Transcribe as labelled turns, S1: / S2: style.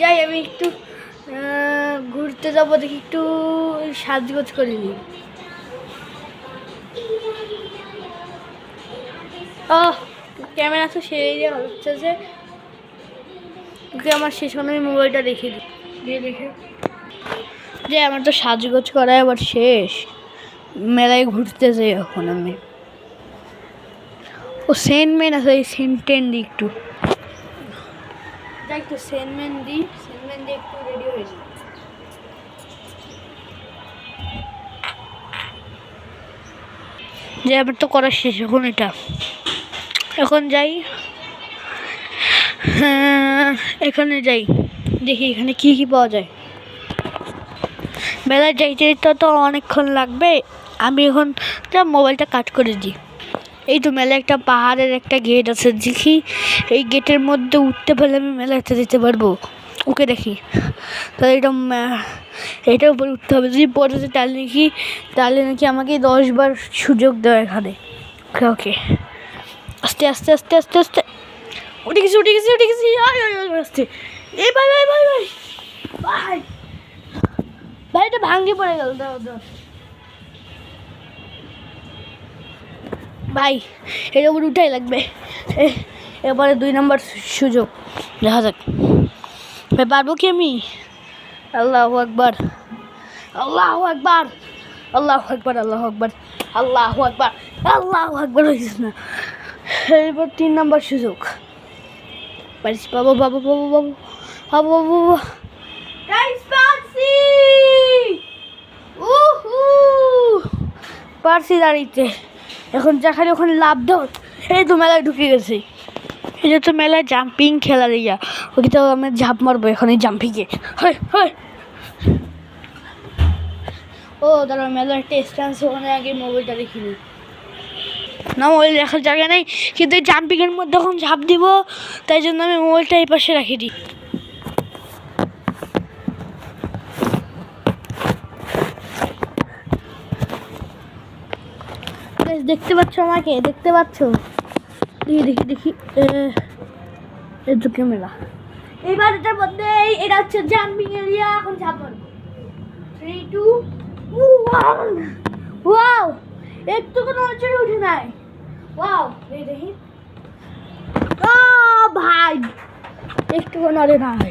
S1: যাই, আমি একটু ঘুরতে যাব দেখি, একটু সাজগোজ করে নিই। ও ক্যামেরা তো সেই যে হচ্ছে যে, ওকে আমার শেষ হলে আমি মোবাইলটা রেখে দিই। দিয়ে দেখে। যে আমার তো সাজগোজ করা আবার শেষ। মেলায় ঘুরতে যাই এখন আমি। ও সেন্টম্যান আছে, এই সেন্টেন দিই একটু। যাই একটু সেন্টম্যান দিই সেন্টম্যান দিয়ে একটু রেডি হয়ে যাই যে আমার তো করা শেষ এখন এটা। এখন যাই। হ্যাঁ এখানে যাই। দেখি এখানে কি কি পাওয়া যায়। বেলায় যাইতে তো তো অনেকক্ষণ লাগবে। আমি এখন যা মোবাইলটা কাট করে দিই। এই তো মেলা একটা পাহাড়ের একটা গেট আছে, দেখি এই গেটের মধ্যে উঠতে পারলে আমি মেলাতে যেতে পারব। ওকে দেখি। তাহলে এটা এটার উপরে উঠতে হবে। যদি পড়ে যায় তাহলে নাকি তাহলে নাকি আমাকে দশবার সুযোগ দেয় এখানে। ওকে ওকে। আস্তে আস্তে আস্তে আস্তে আস্তে। উঠে গেছি উঠে গেছি উঠে গেছি আস্তে। এই ভাই ভাই ভাই ভাই। ভাই ভাই এটা ভাঙ্গি পড়ে গেল। দাও দাও ভাই এর উপর উঠাই লাগবে। এবারে দুই নম্বর সুযোগ। দেখা যাক। ভাই পারব কি আমি? আল্লাহ আকবার। আল্লাহ আকবার। আল্লাহ আকবার আল্লাহ আকবার। আল্লাহ আকবার। আল্লাহ আকবার হয়েছিস না। এবার তিন নম্বর সুযোগ। পারিস বাবু বাবু বাবু বাবু বাবু বাবু পারছি দাঁড়িতে এখন যেখানে ওখানে লাভ দাও, এই তো মেলায় ঢুকে গেছি। যে তো মেলায় জাম্পিং খেলা ইয়া। ওকে তো আমি ঝাঁপ মারবো এখন এই জাম্পিংয়ে হয় হয় ও দাঁড়া মেলার একটা স্ট্যান্স ওখানে আগে মোবাইলটা দেখিনি না মোবাইল দেখার জায়গা নেই, কিন্তু এই জাম্পিংয়ের মধ্যে যখন ঝাঁপ দিব, তাই জন্য আমি মোবাইলটা এই পাশে রাখি দিই দেখতে পাচ্ছ আমাকে? দেখতে পাচ্ছ? দেখি দেখি দেখি। এই তো ক্যামেরা। এবার এটার মধ্যে এটা হচ্ছে জাম্পিং এরিয়া। এখন ঝাঁপ থ্রি টু ওয়াও একটু কোনো নড়চড়ে উঠে নাই। ওয়াও দেখি। ও ভাই! একটু নড়ে নাই।